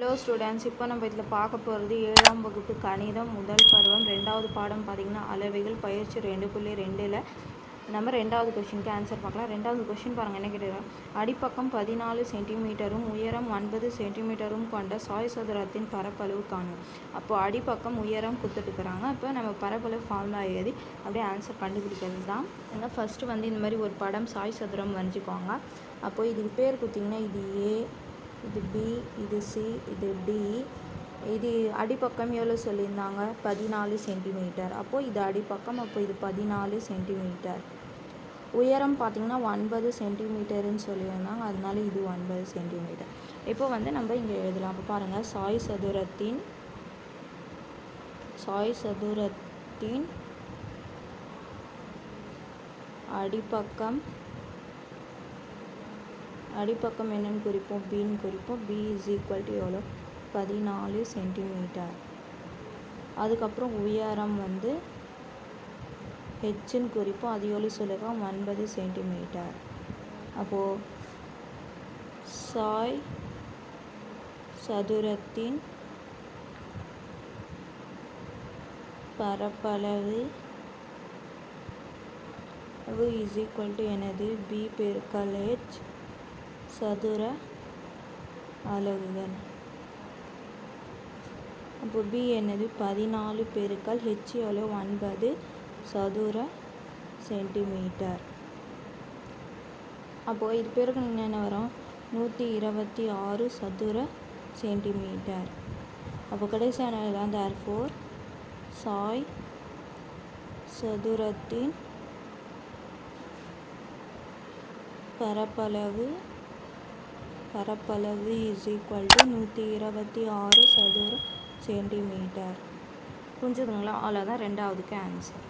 Hello students இப்போ நம்ம இதில் பார்க்க போகிறது ஏழாம் வகுப்பு கணிதம் முதல் பருவம். ரெண்டாவது பாடம் பார்த்திங்கன்னா அளவைகள் பயிற்சி ரெண்டு புள்ளி ரெண்டில் நம்ம ரெண்டாவது கொஷினுக்கு ஆன்சர் பார்க்கலாம். ரெண்டாவது கொஷின் பாருங்கள் என்ன கேட்டுக்கிறோம் அடிப்பக்கம் பதினாலு சென்டிமீட்டரும் உயரம் ஒன்பது சென்டிமீட்டரும் கொண்ட சாய் சதுரத்தின் பரப்பளவு காணும் அப்போது அடிப்பக்கம் உயரம் கொடுத்துட்டுருக்குறாங்க அப்போ நம்ம பரப்பளவு ஃபார்முலா எழுதி அப்படியே ஆன்சர் கண்டுபிடிக்கிறது தான். ஏன்னா ஃபஸ்ட்டு வந்து இந்த மாதிரி ஒரு படம் சாய் சதுரம் வரைஞ்சிக்கோங்க அப்போது இதுக்கு பேர் கொடுத்திங்கன்னா இது ஏ இது பி இது சி இது டி. இது அடிப்பக்கம் எவ்வளோ சொல்லியிருந்தாங்க? பதினாலு சென்டிமீட்டர். அப்போது இது அடிப்பக்கம் அப்போ இது பதினாலு சென்டிமீட்டர். உயரம் பார்த்திங்கன்னா ஒன்பது சென்டிமீட்டருன்னு சொல்லியிருந்தாங்க. அதனால இது ஒன்பது சென்டிமீட்டர். இப்போ வந்து நம்ம இங்கே எழுதலாம். அப்போ பாருங்கள் சாய் சதுரத்தின் சாய் சதுரத்தின் அடிப்பக்கம் அடிப்பக்கம் என்னென்னு குறிப்போம். பின்னு குறிப்போம். பி இஸ் ஈக்குவல் டு எவ்வளோ பதினாலு சென்டிமீட்டர் அதுக்கப்புறம் உயரம் வந்து ஹெச்சுன்னு குறிப்போம். அது எவ்வளோ சொல்லியிருக்கோம் ஒன்பது சென்டிமீட்டர் அப்போது சாய் சதுரத்தின் பரப்பளவு இஸ் ஈக்குவல் டு எனது பி பெருக்கல் ஹெச் சதுர அலகுகள். அப்போ பி என்னது? பதினாலு பெருக்கள் ஹெச் எவ்வளோ ஒன்பது சதுர சென்டிமீட்டர் அப்போது இது பேருக்கு என்னென்ன என்ன வரும்? நூற்றி இருபத்தி ஆறு சதுர சென்டிமீட்டர் அப்போ கடைசியான தான் தேர் ஃபோர் சாய் சதுரத்தின் பரப்பளவு பரப்பளவு இஸ் ஈக்குவல் டு நூற்றி இருபத்தி ஆறு சதுர சென்டிமீட்டர் புரிஞ்சுதுங்களா? அவ்வளோதான் ரெண்டாவதுக்கு ஆன்சர்